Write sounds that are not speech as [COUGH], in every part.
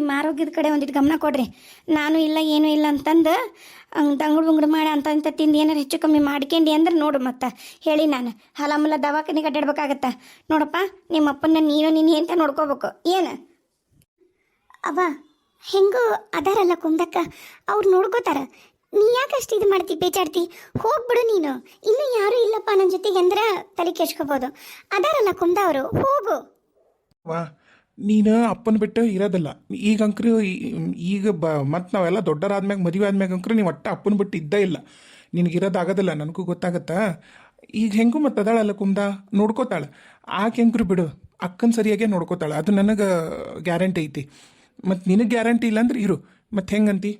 ನಿಮ್ಮ ಆರೋಗ್ಯದ ಕಡೆ ಒಂದಿಟ್ಟು ಗಮನ ಕೊಡ್ರಿ. ನಾನು ಇಲ್ಲ ಏನೂ ಇಲ್ಲ ಅಂತಂದು ದಂಗುಡು ಮುಂಗುಡು ಮಾಡಿ ಅಂತ ಅಂತ ತಿಂದು ಏನಾರು ಹೆಚ್ಚು ಕಮ್ಮಿ ಮಾಡ್ಕೊಂಡಿ ಅಂದ್ರೆ ನೋಡು ಮತ್ತೆ. ಹೇಳಿ ನಾನು ಹಲಮಲ್ಲ ದವಾಖಾನೆಗೆ ಅಡ್ಡಾಡ್ಬೇಕಾಗತ್ತ ನೋಡಪ್ಪ ನಿಮ್ಮ ಅಪ್ಪನ ನೀನು ನೀನು ಅಂತ ನೋಡ್ಕೋಬೇಕು? ಏನು? ಅವ ಹೆಂಗೂ ಅದಾರಲ್ಲ ಕುಂದಕ್ಕ ಅವ್ರು ನೋಡ್ಕೋತಾರ. ನೀ ಯಾಕೆ ಅಷ್ಟು ಇದು ಮಾಡ್ತಿ ಬೇಜಾಡ್ತಿ ಹೋಗ್ಬಿಡು ನೀನು. ಇನ್ನು ಯಾರು ಇಲ್ಲಪ್ಪ ನನ್ನ ಜೊತೆಗೆ ಅಂದ್ರೆ ತಲೆ ಕೆಡ್ಸ್ಕೋಬೋದು ಅದಾರಲ್ಲ ಕುಂದ ಅವರು ಹೋಗು. ವಾ ನೀನು ಅಪ್ಪನ ಬಿಟ್ಟು ಇರೋದಿಲ್ಲ. ಈಗ ಅಂಕ್ರು ಈಗ ಬ ಮತ್ತು ನಾವೆಲ್ಲ ದೊಡ್ಡರಾದ್ಮ್ಯಾಗ ಮದುವೆ ಆದ್ಮ್ಯಾಗ ಅಂಕ್ರು ನೀವು ಒಟ್ಟು ಅಪ್ಪನ ಬಿಟ್ಟು ಇದ್ದೇ ಇಲ್ಲ. ನಿನಗಿರೋದಾಗೋದಿಲ್ಲ ನನಗೂ ಗೊತ್ತಾಗತ್ತಾ? ಈಗ ಹೆಂಗೂ ಮತ್ತು ಅದಾಳಲ್ಲ ಕುಮ್ದ ನೋಡ್ಕೋತಾಳೆ. ಆಕೆ ಹೆಂಗ್ರು ಬಿಡು, ಅಕ್ಕನ ಸರಿಯಾಗೆ ನೋಡ್ಕೋತಾಳೆ. ಅದು ನನಗೆ ಗ್ಯಾರಂಟಿ ಐತಿ. ಮತ್ತು ನಿನಗೆ ಗ್ಯಾರಂಟಿ ಇಲ್ಲ ಅಂದ್ರೆ ಇರು. ಮತ್ತು ಹೆಂಗಂತಿ?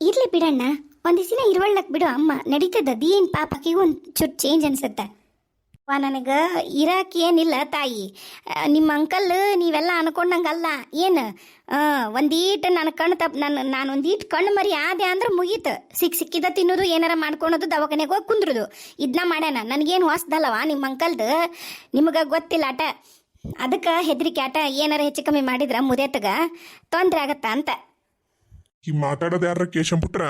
ಇರಲಿ ಬಿಡಣ್ಣ. ಒಂದು ದಿನ ಇರುವಳ್ಳಕ್ ಬಿಡು ಅಮ್ಮ. ನಡೀತದ, ಅದೇನು ಪಾಪಕ್ಕೆ ಒಂದು ಚೂರು ಚೇಂಜ್ ಅನ್ಸುತ್ತೆ. ವಾ ನನಗೆ ಇರಾಕ್ ಏನಿಲ್ಲ ತಾಯಿ. ನಿಮ್ಮ ಅಂಕಲ್ ನೀವೆಲ್ಲ ಅನ್ಕೊಂಡಂಗಲ್ಲ. ಏನು? ಒಂದೀಟ್ ನನ್ನ ಕಣ್ಣು ತಪ್ಪು ನನ್ನ ನಾನು ಒಂದೀಟ್ ಕಣ್ಣು ಮರಿ ಆದೆ ಅಂದ್ರೆ ಮುಗೀತು. ಸಿಕ್ ಸಿಕ್ಕಿದ ತಿನ್ನೋದು ಏನಾರ ಮಾಡ್ಕೊಳೋದು ದವಾಖಾನೆಗೆ ಹೋಗಿ ಕುಂದ್ರದು. ಇದನ್ನ ಮಾಡ್ಯಾನ. ನನಗೇನು ಹೊಸ್ದಲ್ಲವ ನಿಮ್ಮ ಅಂಕಲ್ದು? ನಿಮಗೆ ಗೊತ್ತಿಲ್ಲ ಆಟ. ಅದಕ್ಕೆ ಹೆದರಿಕೆ ಆಟ. ಏನಾರ ಹೆಚ್ಚು ಕಮ್ಮಿ ಮಾಡಿದ್ರೆ ಮುದೇತಗ ತೊಂದರೆ ಆಗತ್ತ ಅಂತ. ಈ ಮಾತಾಡೋದು ಯಾರ ಕೇಶಂಪುಟ್ರ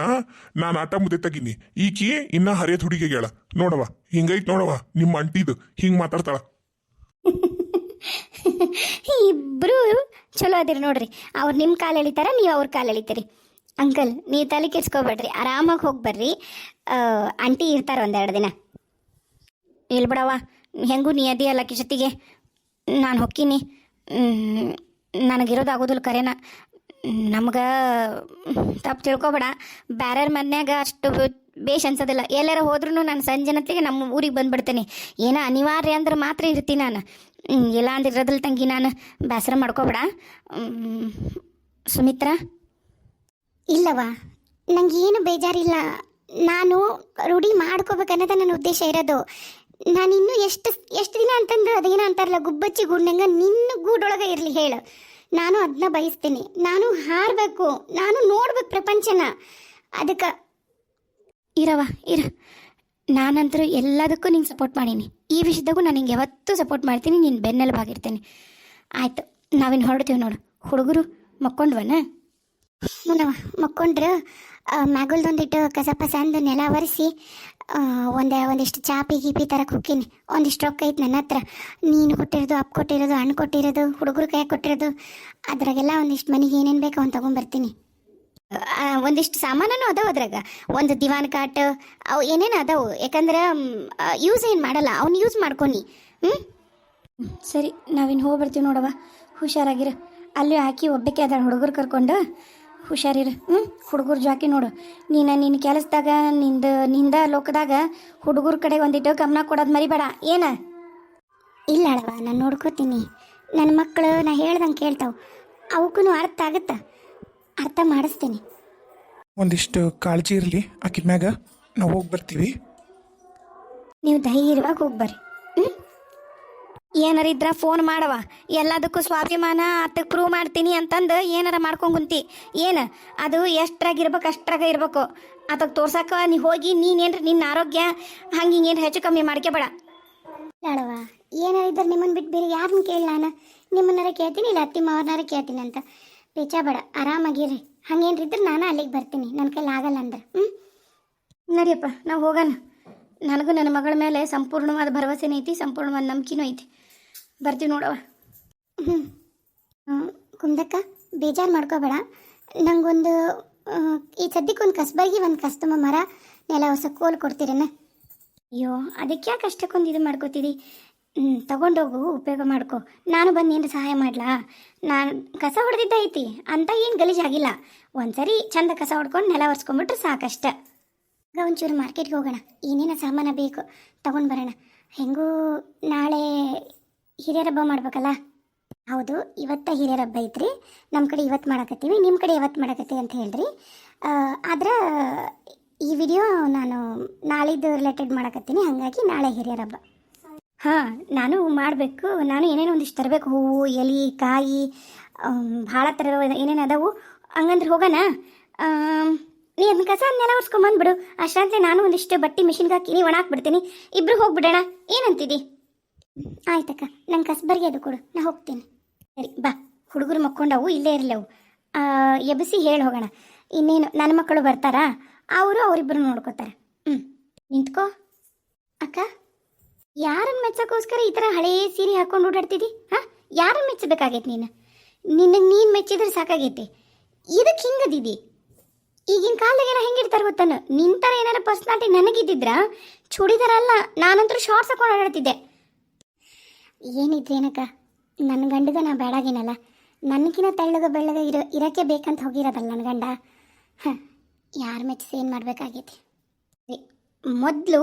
ನಾನು ಆಟ ಮುದ್ದೆ ತಗಿನಿ. ಈಕಿ ಇನ್ನ ಹುಡುಗಿ ಹೇಳ ನೋಡವ ಹಿಂಗೈತ್ ನೋಡವ ನಿಮ್ಮ ಅಂಟಿದು. ಹಿಂಗ್ ಮಾತಾಡ್ತಾಳ. [LAUGHS] ಇಬ್ರು ಚಲೋ ಅದಿರಿ ನೋಡ್ರಿ. ಅವ್ರು ನಿಮ್ಮ ಕಾಲು ಎಳಿತಾರ, ನೀವು ಅವ್ರ ಕಾಲು ಎಳಿತೀರಿ. ಅಂಕಲ್, ನೀವು ತಲೆ ಕೆಡ್ಸ್ಕೊಬೇಡ್ರಿ. ಆರಾಮಾಗಿ ಹೋಗಿ ಬರ್ರಿ. ಆಂಟಿ ಇರ್ತಾರ ಒಂದೆರಡು ದಿನ. ಇಲ್ಲಿ ಬಿಡವ್ವ, ಹೆಂಗೂ ನೀ ಅದಿಯಲ್ಲ ಜೊತೆಗೆ ನಾನು ಹೊಕ್ಕೀನಿ. ನನಗಿರೋದಾಗೋದಿಲ್ಲ ಕರೆನ. ನಮ್ಗೆ ತಪ್ಪು ತಿಳ್ಕೊಬೇಡ. ಬ್ಯಾರ್ಯಾರ ಮನ್ಯಾಗ ಅಷ್ಟು ಬೇಷ್ ಅನ್ಸೋದಿಲ್ಲ. ಎಲ್ಲಾರ ಹೋದ್ರೂ ನಾನು ಸಂಜೆನತ್ತಿಗೆ ನಮ್ಮ ಊರಿಗೆ ಬಂದ್ಬಿಡ್ತೇನೆ. ಏನೋ ಅನಿವಾರ್ಯ ಅಂದ್ರೆ ಮಾತ್ರ ಇರ್ತೀನಿ ನಾನು. ಇಲ್ಲ ಅಂದ್ರೆ ಇರೋದಿಲ್ಲ ತಂಗಿ ನಾನು. ಬೇಸರ ಮಾಡ್ಕೋಬೇಡ. ಸುಮಿತ್ರ ಸುಮಿತ್ರಾ? ಇಲ್ಲವಾ ನಂಗೆ ಏನು ಬೇಜಾರಿಲ್ಲ. ನಾನು ರೂಢಿ ಮಾಡ್ಕೋಬೇಕನ್ನೋದ ನನ್ನ ಉದ್ದೇಶ ಇರೋದು. ನಾನು ಇನ್ನೂ ಎಷ್ಟು ಎಷ್ಟು ದಿನ ಅಂತಂದ್ರೆ ಅದೇನೋ ಅಂತಾರಲ್ಲ, ಗುಬ್ಬಚ್ಚಿ ಗೂಡ್ನಂಗೆ ನಿನ್ನ ಗೂಡೊಳಗೆ ಇರಲಿ ಹೇಳು. ನಾನು ಅದನ್ನ ಬಯಸ್ತೀನಿ. ನಾನು ಹಾರಬೇಕು. ನಾನು ನೋಡ್ಬೇಕು ಪ್ರಪಂಚನ. ಅದಕ್ಕೆ ಇರವ ಇರ. ನಾನಂತರೂ ಎಲ್ಲದಕ್ಕೂ ನಿಂಗೆ ಸಪೋರ್ಟ್ ಮಾಡೀನಿ. ಈ ವಿಷಯದಾಗೂ ನಾನು ನಿಂಗೆ ಯಾವತ್ತೂ ಸಪೋರ್ಟ್ ಮಾಡ್ತೀನಿ. ನೀನು ಬೆನ್ನೆಲುಬಾಗಿರ್ತೀನಿ ಆಯ್ತು ನಾವಿನ್ನು ಹೊರಡ್ತೀವಿ ನೋಡು. ಹುಡುಗರು ಮಕ್ಕೊಂಡ್ವನ? ನಾವು ಮಕ್ಕೊಂಡ್ರು ಮ್ಯಾಗುಲ್ದೊಂದಿಟ್ಟು ಕಸ ಪಸ ಅಂದು ನೆಲ ಒರೆಸಿ ಒಂದೇ ಒಂದಿಷ್ಟು ಚಾಪಿ ಗೀಪಿ ತರಕ್ಕೆ ಹೋಗ್ತೀನಿ ಒಂದಿಷ್ಟು ರೊಕ್ಕ ಐತೆ ನನ್ನ ಹತ್ರ. ನೀನು ಕೊಟ್ಟಿರೋದು, ಅಪ್ಪ ಕೊಟ್ಟಿರೋದು ಹಣ್ಣು ಕೊಟ್ಟಿರೋದು, ಹುಡುಗರು ಕೈ ಕೊಟ್ಟಿರೋದು, ಅದ್ರಾಗೆಲ್ಲ ಒಂದಿಷ್ಟು ಮನೆಗೆ ಏನೇನು ಬೇಕು ಅವ್ನು ತೊಗೊಂಬರ್ತೀನಿ. ಒಂದಿಷ್ಟು ಸಾಮಾನು ಅದಾವ ಅದ್ರಾಗ. ಒಂದು ದಿವಾನ್ ಕಾಟ್, ಅವು ಏನೇನು ಅದಾವು. ಯಾಕಂದ್ರೆ ಯೂಸ್ ಏನು ಮಾಡಲ್ಲ. ಅವ್ನು ಯೂಸ್ ಮಾಡ್ಕೊನಿ. ಹ್ಞೂ ಸರಿ ನಾವಿನ್ನು ಹೋಗಿ ಬರ್ತೀವಿ ಹುಷಾರಾಗಿರು. ಅಲ್ಲಿ ಹಾಕಿ ಒಬ್ಬಕ್ಕೆ ಅದನ್ನು ಹುಡುಗರು ಕರ್ಕೊಂಡು. ಹುಷಾರಿರು ಹ್ಞೂ ಹುಡುಗರ ಜಾಕಿ ನೋಡು. ನೀನು ನಿನ್ನ ಕೆಲಸದಾಗ ನಿಂದ ನಿಂದ ಲೋಕದಾಗ ಹುಡುಗರ ಕಡೆ ಒಂದಿಟ್ಟು ಗಮನ ಕೊಡೋದು ಮರಿಬೇಡ. ಏನ? ಇಲ್ಲ ಅಳವ ನಾನು ನೋಡ್ಕೋತೀನಿ. ನನ್ನ ಮಕ್ಕಳು ನಾ ಹೇಳ್ದಂಗೆ ಕೇಳ್ತಾವೆ. ಅವಕ್ಕೂ ಅರ್ಥ ಆಗುತ್ತಾ. ಅರ್ಥ ಮಾಡಿಸ್ತೀನಿ. ಒಂದಿಷ್ಟು ಕಾಳಜಿ ಇರಲಿ ಆಕಿದ ಮ್ಯಾಗ. ನಾವು ಹೋಗಿ ಬರ್ತೀವಿ. ನೀವು ಧೈರ್ಯವಾಗಿ ಹೋಗಿ ಬರ್ರಿ. ಹ್ಮ್? ಏನಾರ ಇದ್ರ ಫೋನ್ ಮಾಡವ ಎಲ್ಲದಕ್ಕೂ ಸ್ವಾಭಿಮಾನ ಅತ್ತಕ್ಕೆ ಪ್ರೂವ್ ಮಾಡ್ತೀನಿ ಅಂತಂದು ಏನಾರ ಮಾಡ್ಕೊಂಡು ಕುಂತಿ. ಏನು? ಅದು ಎಷ್ಟ್ರಾಗ ಇರ್ಬೇಕು ಅಷ್ಟ್ರಾಗ ಇರ್ಬೇಕು. ಅದಕ್ಕೆ ತೋರ್ಸಕ್ಕ ನೀ ಹೋಗಿ ನೀನೇನ್ರಿ ನಿನ್ನ ಆರೋಗ್ಯ ಹಂಗೆ ಹಿಂಗೇನು ಹೆಚ್ಚು ಕಮ್ಮಿ ಮಾಡ್ಕೋಬೇಡ ಏನಾರ ಏನಾರಿದ್ರೆ ನಿಮ್ಮನ್ನು ಬಿಟ್ಟು ಬೇರೆ ಯಾರನ್ನ ಕೇಳಿ ನಾನು ನಿಮ್ಮನ್ನಾರ ಕೇಳ್ತೀನಿ ಇಲ್ಲ ಅತ್ತಿ ಮಾವನಾರ ಕೇಳ್ತೀನಿ ಅಂತ. ಬೇಡ ಆರಾಮಾಗಿರಿ ಹಂಗೇನ್ರಿದ್ರೆ ನಾನು ಅಲ್ಲಿಗೆ ಬರ್ತೀನಿ. ನನ್ನ ಕೈಲಿ ಆಗಲ್ಲ ಅಂದ್ರೆ. ಹ್ಞೂ ನಡಿಯಪ್ಪ ನಾವು ಹೋಗೋಣ. ನನಗೂ ನನ್ನ ಮಗಳ ಮೇಲೆ ಸಂಪೂರ್ಣವಾದ ಭರವಸೆನೂ ಐತಿ ಸಂಪೂರ್ಣವಾದ ನಂಬಿಕೆನೂ ಐತಿ. ಬರ್ತೀವಿ ನೋಡವ ಹ್ಞೂ ಕುಂದಕ್ಕ, ಬೇಜಾರು ಮಾಡ್ಕೋಬೇಡ. ನಂಗೊಂದು ಈ ಸದ್ಯಕ್ಕೆ ಒಂದು ಕಸ್ಬರ್ಗಿ, ಒಂದು ಕಸ್ತಮ ಮರ, ನೆಲ ಹೊಸ ಕೋಲ್ ಕೊಡ್ತೀರೇನ? ಅಯ್ಯೋ, ಅದಕ್ಕೆ ಯಾಕೆ ಅಷ್ಟಕ್ಕೊಂದು ಇದು ಮಾಡ್ಕೋತೀರಿ? ತಗೊಂಡೋಗು, ಉಪಯೋಗ ಮಾಡ್ಕೊ. ನಾನು ಬಂದು ಏನು ಸಹಾಯ ಮಾಡ್ಲಾ? ನಾನು ಕಸ ಹೊಡೆದಿದ್ದ ಐತಿ, ಅಂತ ಏನು ಗಲೀಜಾಗಿಲ್ಲ ಒಂದ್ಸರಿ ಚಂದ ಕಸ ಹೊಡ್ಕೊಂಡು ನೆಲ ಒರೆಸ್ಕೊಂಬಿಟ್ರೆ ಸಾಕಷ್ಟ. ಈಗ ಒಂಚೂರು ಮಾರ್ಕೆಟ್ಗೆ ಹೋಗೋಣ. ಏನೇನು ಸಾಮಾನು ಬೇಕು, ತಗೊಂಡು ಬರೋಣ. ಹೆಂಗೂ ನಾಳೆ ಹಿರಿಯರ ಹಬ್ಬ ಮಾಡ್ಬೇಕಲ್ಲ? ಹೌದು, ಇವತ್ತ ಹಿರಿಯರ ಹಬ್ಬ ಐತ್ರಿ. ನಮ್ಮ ಕಡೆ ಇವತ್ತು ಮಾಡಕತ್ತೀವಿ ನಿಮ್ಮ ಕಡೆ ಇವತ್ತು ಮಾಡಕತ್ತೀವಿ ಅಂತ ಹೇಳ್ರಿ. ಆದ್ರೆ, ಈ ವಿಡಿಯೋ ನಾನು ನಾಳಿದ್ದು ರಿಲೇಟೆಡ್ ಮಾಡಕತ್ತೀನಿ, ಹಾಗಾಗಿ ನಾಳೆ ಹಿರಿಯರ ಹಬ್ಬ. ಹಾಂ, ನಾನು ಮಾಡಬೇಕು, ನಾನು ಏನೇನು ಒಂದಿಷ್ಟು ತರಬೇಕು, ಹೂವು, ಎಲೆ, ಕಾಯಿ ಭಾಳ ಥರ ಏನೇನು ಅದಾವು, ಹಂಗಂದ್ರೆ ಹೋಗೋಣ. ನೀ ಅದನ್ನ ಕಸ ಅದನ್ನೆಲ್ಲ ಒರೆಸ್ಕೊಂಬಂದ್ಬಿಡು ಅಷ್ಟಂತೆ ನಾನು ಒಂದಿಷ್ಟು ಬಟ್ಟೆ ಮಿಷಿನ್ಗೆ ಹಾಕಿ ನೀವು ಒಣಾಕ್ಬಿಡ್ತೀನಿ ಇಬ್ರು ಹೋಗ್ಬಿಡೋಣ. ಏನಂತಿದಿ? ಆಯ್ತಕ್ಕ ನಂಗೆ ಕಸ್ಬರ್ಗಿ ಅದು ಕೊಡು, ನಾ ಹೋಗ್ತೀನಿ. ಸರಿ, ಬಾ. ಹುಡುಗರು ಮಕ್ಕೊಂಡವು, ಇಲ್ಲೇ ಇರಲವು. ಎಬ್ಬಿಸಿ ಹೇಳಿ ಹೋಗೋಣ. ಇನ್ನೇನು ನನ್ನ ಮಕ್ಕಳು ಬರ್ತಾರಾ? ಅವರು ಅವರಿಬ್ಬರು ನೋಡ್ಕೋತಾರೆ. ಹ್ಞೂ ನಿಂತ್ಕೋ. ಅಕ್ಕ ಯಾರನ್ನ ಮೆಚ್ಚೋಕ್ಕೋಸ್ಕರ ಈ ಥರ ಹಳೇ ಸೀರೆ ಹಾಕೊಂಡು ಓಡಾಡ್ತಿದ್ದಿ ಹಾಂ? ಯಾರನ್ನು ಮೆಚ್ಚಬೇಕಾಗೈತೆ ನೀನು? ನಿನ್ನ, ನೀನು ಮೆಚ್ಚಿದ್ರೆ ಸಾಕಾಗೈತಿ. ಇದಕ್ಕೆ ಹಿಂಗದಿದಿ? ಈಗಿನ ಕಾಲದಾಗ ಏನೋ ಹೆಂಗಿರ್ತಾರೆ ಗೊತ್ತಾನ? ನಿನ್ ಥರ ಏನಾರ ಪರ್ಸ್ನಾಲಿಟಿ ನನಗಿದ್ದಿದ್ರ? ಚೂಡಿದಾರ ಅಲ್ಲ ನಾನಂತೂ ಶಾರ್ಟ್ಸ್ ಹಾಕೊಂಡು ಓಡಾಡ್ತಿದ್ದೆ. ಏನಿದ್ರೇನಕ್ಕ? ನನ್ನ ಗಂಡಗ ನಾ ಬೇಡಾಗಿನಲ್ಲ ನನಗಿನ ತೆಳ್ಳಗ ಬೆಳ್ಳಗ ಇರೋ, ಇರೋಕ್ಕೆ ಬೇಕಂತ ಹೋಗಿರೋದಲ್ಲ ನನ್ನ ಗಂಡ. ಹಾಂ, ಯಾರು ಮೆಚ್ಚಿಸಿ ಏನು ಮಾಡಬೇಕಾಗೈತಿ? ಮೊದಲು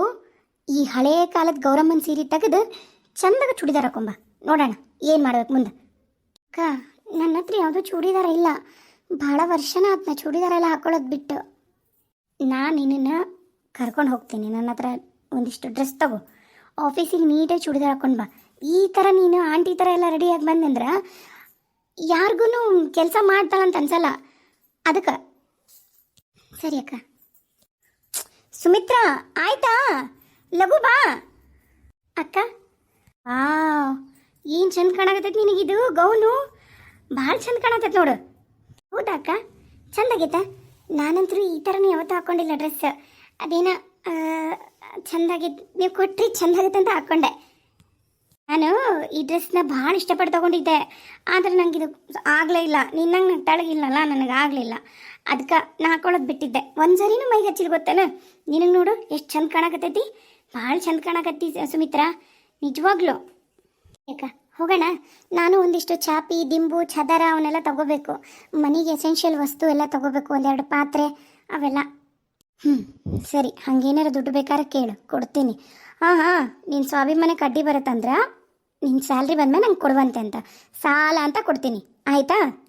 ಈ ಹಳೆಯ ಕಾಲದ ಗೌರಮ್ಮನ ಸೀರೆ ತೆಗೆದು ಚಂದಾಗ ಚೂಡಿದಾರ ಕೊಂಬ. ನೋಡೋಣ, ಏನು ಮಾಡ್ಬೇಕು ಮುಂದೆ? ಅಕ್ಕ ನನ್ನ ಹತ್ರ ಯಾವುದೂ ಚೂಡಿದಾರ ಇಲ್ಲ. ಭಾಳ ವರ್ಷನ ಆತ್ನ ಚೂಡಿದಾರ ಎಲ್ಲ ಹಾಕೊಳ್ಳೋದು ಬಿಟ್ಟು. ನಾನು ನಿನ್ನನ್ನು ಕರ್ಕೊಂಡು ಹೋಗ್ತೀನಿ. ನನ್ನ ಹತ್ರ ಒಂದಿಷ್ಟು ಡ್ರೆಸ್ ತಗೋ. ಆಫೀಸಿಗೆ ನೀಟಾಗಿ ಚೂಡಿದಾರ ಹಾಕೊಂಡು ಬಾ. ಈ ಥರ ನೀನು ಆಂಟಿ ಥರ ಎಲ್ಲ ರೆಡಿಯಾಗಿ ಬಂದಂದ್ರೆ ಯಾರಿಗೂ ಕೆಲಸ ಮಾಡ್ತಾಳಂತ ಅನ್ಸಲ್ಲ. ಅದಕ್ಕೆ. ಸರಿ ಅಕ್ಕ. ಸುಮಿತ್ರಾ ಆಯ್ತಾ? ಲಘು ಬಾ. ಅಕ್ಕ. ಆ ಏನು ಚಂದ ಕಾಣಕತ್ತೈತಿ ನಿನಗಿದು ಗೌನು? ಭಾಳ ಚಂದ ಕಾಣತೈತಿ ನೋಡು. ಹೌದಾ ಅಕ್ಕ? ಚಂದಾಗೈತ ನಾನಂತರೂ ಈ ಥರನೂ ಯಾವತ್ತೂ ಹಾಕ್ಕೊಂಡಿಲ್ಲ ಡ್ರೆಸ್ ಅದೇನ ಆ, ಚಂದಾಗಿತ್ತು ನೀವು ಕೊಟ್ರಿ ಚಂದಾಗೈತೆ ಅಂತ ಹಾಕ್ಕೊಂಡೆ ನಾನು ಈ ಡ್ರೆಸ್ನ ಭಾಳ ಇಷ್ಟಪಟ್ಟು ತಗೊಂಡಿದ್ದೆ. ಆದರೆ ನಂಗೆ ಇದು ಆಗಲೇ ಇಲ್ಲ. ನಿನ್ನಂಗೆ ನಂಗೆ ತಳಗಿಲ್ಲಲ್ಲ ನನಗೆ ಆಗಲಿಲ್ಲ ಅದಕ್ಕೆ ನಾ ಹಾಕೊಳ್ಳೋದು ಬಿಟ್ಟಿದ್ದೆ. ಒಂದು ಸರಿನೂ ಮೈಗೆ ಹಚ್ಚಿಲ್ ಗೊತ್ತೇನ? ನಿನಗೆ ನೋಡು, ಎಷ್ಟು ಚಂದ ಕಾಣಕತ್ತೈತಿ. ಭಾಳ ಚಂದ ಕಾಣಕತ್ತಿ ಸುಮಿತ್ರಾ. ನಿಜವಾಗ್ಲೂ. ಯಾಕ ಹೋಗೋಣ. ನಾನು ಒಂದಿಷ್ಟು ಚಾಪಿ, ದಿಂಬು, ಚದರ ಅವನ್ನೆಲ್ಲ ತಗೋಬೇಕು. ಮನೆಗೆ ಎಸೆನ್ಷಿಯಲ್ ವಸ್ತು ಎಲ್ಲ ತಗೋಬೇಕು. ಒಂದೆರಡು ಪಾತ್ರೆ ಅವೆಲ್ಲ. ಹ್ಞೂ ಸರಿ. ಹಂಗೇನಾರು ದುಡ್ಡು ಬೇಕಾದ್ರೆ ಕೇಳು. ಕೊಡ್ತೀನಿ. ಹಾಂ ಹಾಂ ನಿನ್ನ ಸ್ವಾಭಿಮಾನಕ್ಕೆ ಅಡ್ಡಿ ಬರುತ್ತಂದ್ರೆ? ನಿನ್ನ ಸ್ಯಾಲ್ರಿ ಬಂದ್ಮೇಲೆ ನಂಗೆ ಕೊಡುವಂತೆ ಅಂತ. ಸಾಲ ಅಂತ ಕೊಡ್ತೀನಿ. ಆಯ್ತಾ?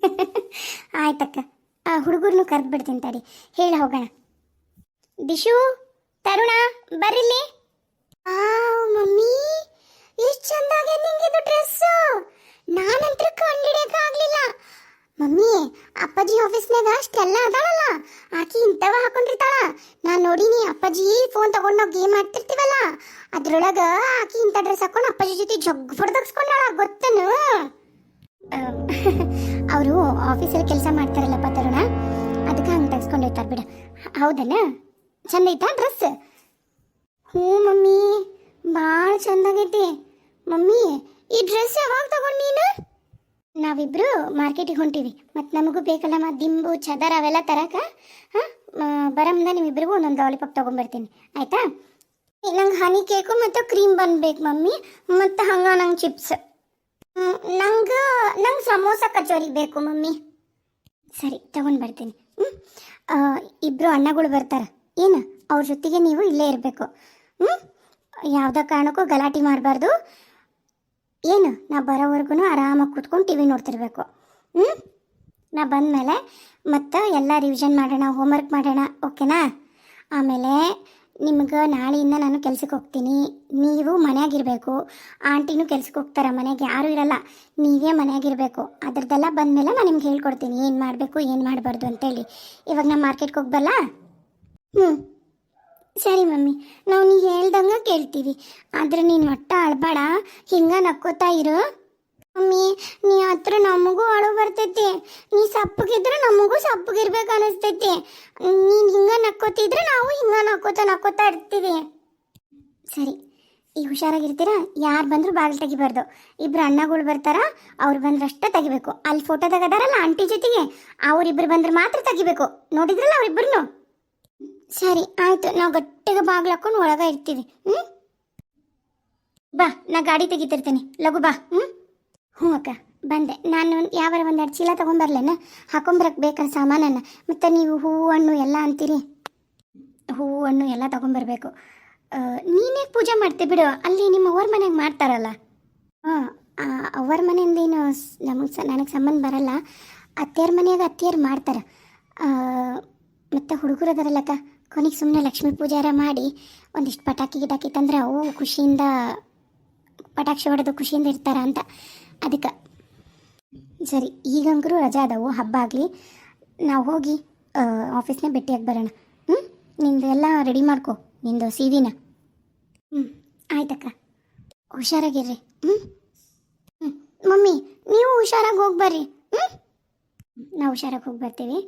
[LAUGHS] ಆಯ್ತಕ್ಕ. ಆ ಹುಡುಗರ್ನು ಕರೆದು ಬಿಡ್ತೀನಿ ತಡಿ. ಹೇಳಿ ಹೋಗೋಣ. ದಿಶು, ತರುಣ ಬರಿಲಿ ಆ ಮಮ್ಮಿ. ಎಷ್ಟು ಚಂದಾಗೆ ನಿಂಗಿದು ಡ್ರೆಸ್ಸು. ನಾನಂತರ ಕಂಡಿಡಿಯಕ್ಕೆ ಆಗ್ಲಿಲ್ಲ. ಮಮ್ಮಿ, ಅಪ್ಪಾಜಿ ಆಫೀಸ್ನಾಗ ಅಷ್ಟೆಲ್ಲ ಅದಾಳಲ್ಲ. ಆಕಿ ಇಂಥವ ಹಾಕೊಂಡಿರ್ತಾಳ. ನಾನು ನೋಡಿನಿ ಅಪ್ಪಾಜಿ ಫೋನ್ ತಗೊಂಡು ಗೇಮ್ ಆಡ್ತಿರ್ತೀವಲ್ಲ ಅದ್ರೊಳಗ ಆಕಿ ಇಂಥ ಡ್ರೆಸ್ ಹಾಕೊಂಡು ಅಪ್ಪಾಜಿ ಜೊತೆ ಜಗ್ ಹೊಡೆದಕ್ಸ್ಕೊಂಡಾಳ ಗೊತ್ತನು? [LAUGHS] ಅವರು ಆಫೀಸಲ್ಲಿ ಕೆಲಸ ಮಾಡ್ತಾರಲ್ಲಪ್ಪ ತರುಣ, ಅದಕ್ಕೆ ಹಂಗೆ ತೆಗ್ಸ್ಕೊಂಡಿರ್ತಾರೆ ಬಿಡ. ಹೌದಲ್ಲ ಚಂದ ಐತಾ ಡ್ರೆಸ್ ಹ್ಞೂ ಮಮ್ಮಿ ಭಾಳ ಚಂದಾಗೈತಿ. ಮಮ್ಮಿ, ಈ ಡ್ರೆಸ್ ಯಾವಾಗ ತಗೊಂಡು ನೀನು? ನಾವಿಬ್ರು ಮಾರ್ಕೆಟಿಗೆ ಹೊಂಟಿವಿ. ಮತ್ತು ನಮಗೂ ಬೇಕಲ್ಲ ಮತ್ತು ದಿಂಬು, ಚದರ ಅವೆಲ್ಲ ತರಕ. ಹಾಂ ಬರಮ್ದ ನಿಮ್ಮಿಬ್ರಿಗೂ ಒಂದೊಂದು ಲಾಲಿಪಾಪ್ ತೊಗೊಂಬರ್ತೀನಿ ಆಯಿತಾ? ನಂಗೆ ಹನಿ ಕೇಕು ಮತ್ತು ಕ್ರೀಮ್ ಬಂದ್ಬೇಕು ಮಮ್ಮಿ. ಮತ್ತು ಹಂಗೆ ನಂಗೆ ಚಿಪ್ಸ್ ನಂಗೆ ನಂಗೆ ಸಮೋಸ ಕಚೋರಿ ಬೇಕು ಮಮ್ಮಿ. ಸರಿ, ತಗೊಂಡು ಬರ್ತೀನಿ. ಹ್ಞೂ ಇಬ್ಬರು ಅಣ್ಣಗಳು ಬರ್ತಾರೆ. ಏನು, ಅವ್ರ ಜೊತೆಗೆ ನೀವು ಇಲ್ಲೇ ಇರಬೇಕು. ಹ್ಞೂ ಯಾವುದೇ ಕಾರಣಕ್ಕೂ ಗಲಾಟೆ ಮಾಡಬಾರ್ದು. ಏನು, ನಾ ಬರೋವರೆಗೂ ಆರಾಮಾಗಿ ಕೂತ್ಕೊಂಡು ಟಿ ವಿ ನೋಡ್ತಿರ್ಬೇಕು. ಹ್ಞೂ ನಾ ಬಂದಮೇಲೆ ಮತ್ತು ಎಲ್ಲ ರಿವಿಷನ್ ಮಾಡೋಣ ಹೋಮ್ವರ್ಕ್ ಮಾಡೋಣ ಓಕೆನಾ ಆಮೇಲೆ ನಿಮ್ಗೆ ನಾಳೆಯಿಂದ ನಾನು ಕೆಲ್ಸಕ್ಕೆ ಹೋಗ್ತೀನಿ. ನೀವು ಮನೆಯಾಗಿರಬೇಕು. ಆಂಟಿನೂ ಕೆಲ್ಸಕ್ಕೆ ಹೋಗ್ತಾರೆ ಮನೆಗೆ ಯಾರೂ ಇರಲ್ಲ. ನೀವೇ ಮನೆಯಾಗಿರಬೇಕು. ಅದ್ರದ್ದೆಲ್ಲ ಬಂದಮೇಲೆ ನಾನು ನಿಮ್ಗೆ ಹೇಳ್ಕೊಡ್ತೀನಿ. ಏನು ಮಾಡಬೇಕು, ಏನು ಮಾಡಬಾರ್ದು ಅಂತೇಳಿ. ಇವಾಗ ನಾನು ಮಾರ್ಕೆಟ್ಗೆ ಹೋಗ್ಬಲ್ಲ ಹ್ಞೂ ಸರಿ ಮಮ್ಮಿ. ನಾವು ನೀ ಹೇಳ್ದಂಗೆ ಕೇಳ್ತೀವಿ. ಆದರೆ ನೀನು ಒಟ್ಟ ಅಳ್ಬೇಡ. ಹಿಂಗೆ ನಕ್ಕೋತಾ ಇರು. ಮಮ್ಮಿ, ನೀ ಹತ್ರ ನಮಗೂ ಅಳು ಬರ್ತೈತಿ. ನೀ ಸಪ್ಪಗಿದ್ರೆ ನಮಗೂ ಸಪ್ಪಗಿರ್ಬೇಕು ಅನಿಸ್ತೈತಿ. ನೀನು ಹಿಂಗ ನಕ್ಕೋತಿದ್ರೆ ನಾವು ಹಿಂಗ ನಕ್ಕೋತ ನಕ್ಕೋತಾ ಇರ್ತೀವಿ. ಸರಿ, ಈಗ ಹುಷಾರಾಗಿರ್ತೀರಾ? ಯಾರು ಬಂದರೂ ಬಾಗಿಲು ತೆಗಿಬಾರ್ದು. ಇಬ್ಬರು ಅಣ್ಣಗಳು ಬರ್ತಾರ, ಅವ್ರು ಬಂದ್ರಷ್ಟೇ ತೆಗಿಬೇಕು. ಅಲ್ಲಿ ಫೋಟೋದಾಗ ತೆಗದಾರಲ್ಲ ಆಂಟಿ ಜೊತೆಗೆ ಅವರಿಬ್ಬರು ಬಂದ್ರೆ ಮಾತ್ರ ತೆಗಿಬೇಕು. ನೋಡಿದ್ರಲ್ಲ ಅವರಿಬ್ಬರನ್ನು ಸರಿ, ಆಯಿತು. ನಾವು ಗಟ್ಟಿಗೆ ಬಾಗ್ಲು ಹಾಕೊಂಡು ಒಳಗೆ ಇರ್ತೀವಿ. ಹ್ಞೂ ಬಾ, ನಾ ಗಾಡಿ ತೆಗಿತಿರ್ತೀನಿ. ಲಘು ಬಾ. ಹ್ಞೂ ಹ್ಞೂ ಅಕ್ಕ, ಬಂದೆ. ನಾನು ಯಾವಾರ ಒಂದೆರಡು ಚೀಲ ತೊಗೊಂಬರ್ಲೇನ? ಹಾಕೊಂಬರಕ್ಕೆ ಬೇಕಾದ ಸಾಮಾನನ್ನು. ಮತ್ತು ನೀವು ಹೂವು ಹಣ್ಣು ಎಲ್ಲ ಅಂತೀರಿ? ಹೂವು ಹಣ್ಣು ಎಲ್ಲ ತೊಗೊಂಬರ್ಬೇಕು. ನೀನೇ ಪೂಜೆ ಮಾಡ್ತೀವಿ ಬಿಡು? ಅಲ್ಲಿ ನಿಮ್ಮ ಅವ್ರ ಮನೆಗೆ ಮಾಡ್ತಾರಲ್ಲ. ಹಾಂ ಅವ್ರ ಮನೆಯಿಂದ ಏನು ನಮಗೆ ಸ, ನನಗೆ ಸಂಬಂಧ ಬರಲ್ಲ. ಅತ್ತೆಯರ ಮನೆಯಾಗ ಅತ್ತೆಯರು ಮಾಡ್ತಾರೆ. ಮತ್ತು ಹುಡುಗರು ಅದಾರಲ್ಲಕ್ಕ ಕೊನೆಗೆ ಸುಮ್ಮನೆ ಲಕ್ಷ್ಮೀ ಪೂಜಾರ ಮಾಡಿ ಒಂದಿಷ್ಟು ಪಟಾಕಿ ಗಿಟಾಕಿ ತಂದ್ರೆ ಅವು ಖುಷಿಯಿಂದ ಪಟಾಕಿ ಹೊಡೆದು ಖುಷಿಯಿಂದ ಇರ್ತಾರ ಅಂತ. ಅದಕ್ಕೆ. ಸರಿ, ಈಗಂಕರು ರಜಾ ಅದಾವು, ಹಬ್ಬ ಆಗಲಿ. ನಾವು ಹೋಗಿ ಆಫೀಸ್ನ ಭೇಟಿಯಾಗಿ ಬರೋಣ. ಹ್ಞೂ ನಿಂದು ಎಲ್ಲ ರೆಡಿ ಮಾಡ್ಕೊ, ನಿಂದು ಸಿ ವಿನ ಹ್ಞೂ ಆಯ್ತಕ್ಕ. ಹುಷಾರಾಗಿರ್ರಿ. ಹ್ಞೂ ಹ್ಞೂ ಮಮ್ಮಿ, ನೀವು ಹುಷಾರಾಗಿ ಹೋಗಿ ಬರ್ರಿ. ಹ್ಞೂ ನಾವು ಹುಷಾರಾಗಿ ಹೋಗಿ ಬರ್ತೀವಿ.